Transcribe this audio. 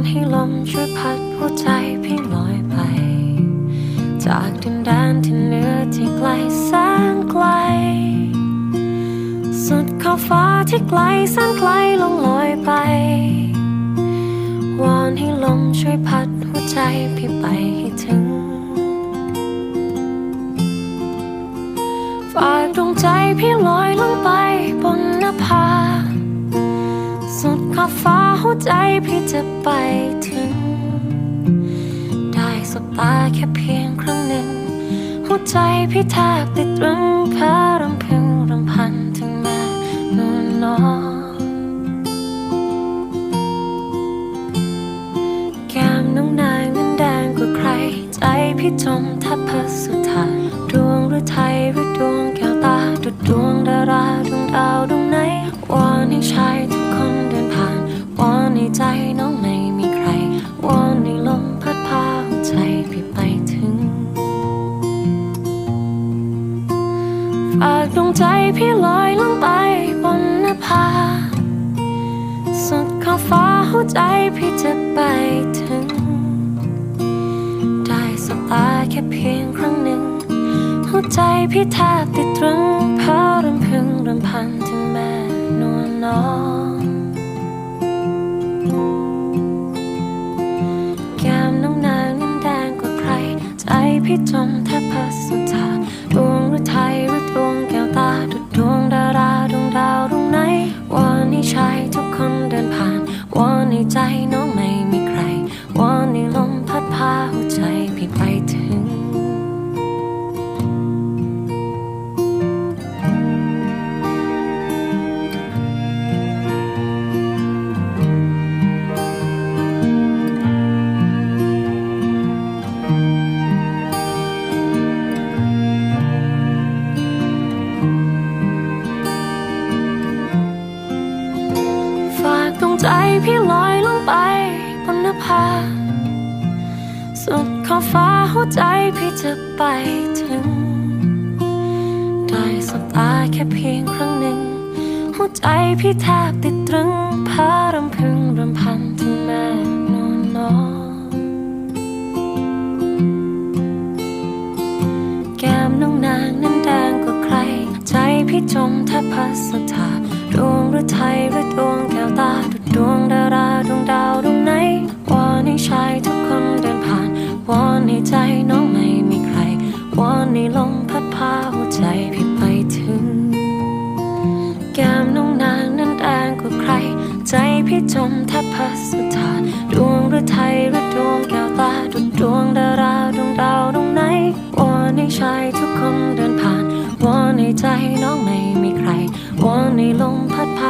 อนให้ลมช่วยพัดหัวใจพี่ลอยไป จากดินแดนที่เหนือที่ไกลแสนไกล สุดขอบฟ้าที่ไกลแสนไกลลงลอยไป วอนให้ลมช่วยพัดหัวใจพี่ไปให้ถึงฝากดวงใจพี่ลอย ใจพี่จะไปถึง ได้สบตาแค่เพียงครั้งหนึ่ง หัวใจพี่แทบติดตรึงพารำพึงรำพันถึงแม่นวลนอนแก้มน้องนางนั้นแดงกว่าใคร ใจพี่จมแทบพัสุธาดวงหรือไทยหรือดวงแก้วตาดุดดวง ฝากดวงใจพี่ลอยลงไปบนนภาสุดขอบฟ้าหัวใจพี่จะไปถึง ได้สบตาแค่เพียงครั้งหนึ่ง หัวใจพี่แทบติดตรึงเพราะรำพึงรำพันถึงแม่นวลน้องแก้มน้องนางนั้นแดงกว่าใคร ใจพี่จมแทบพัสุธาด ใจน้องไม่มีใครวอนให้ลมพัดพาหัวใจพี่ไปถึงฝากดวงใจพี่ลอย ภา สุดขอบฟ้าหัวใจพี่จะไปถึง ได้สบตาแค่เพียงครั้งหนึ่ง หัวใจพี่แทบติดตรึงพารำพึงรำพันถึงแม่นวลน้องแก้มน้องนางนั้นแดงกว่าใคร ใจพี่จมแทบพัสถาดวงหรือไทยหรือดวงแก้วตาดุดดวงดา ราดวงดาวดวงไหนวอนให้ชายทุกคนเดินผ่านวอนให้ใจน้องไม่มีใครวอนให้ลมพัดพาหัวใจพี่ไปถึง แก้มน้องนางนั้นแดงกว่าใคร ใจพี่จมแทบพัสุธาดวงหรือไทยหรือดวงแก้วตาดุดดวงดาราดวงดาวดวงไหนวอนให้ชายทุกคนเดินผ่านวอนให้ใจน้องไม่มีใครวอนให้ลมพัดพา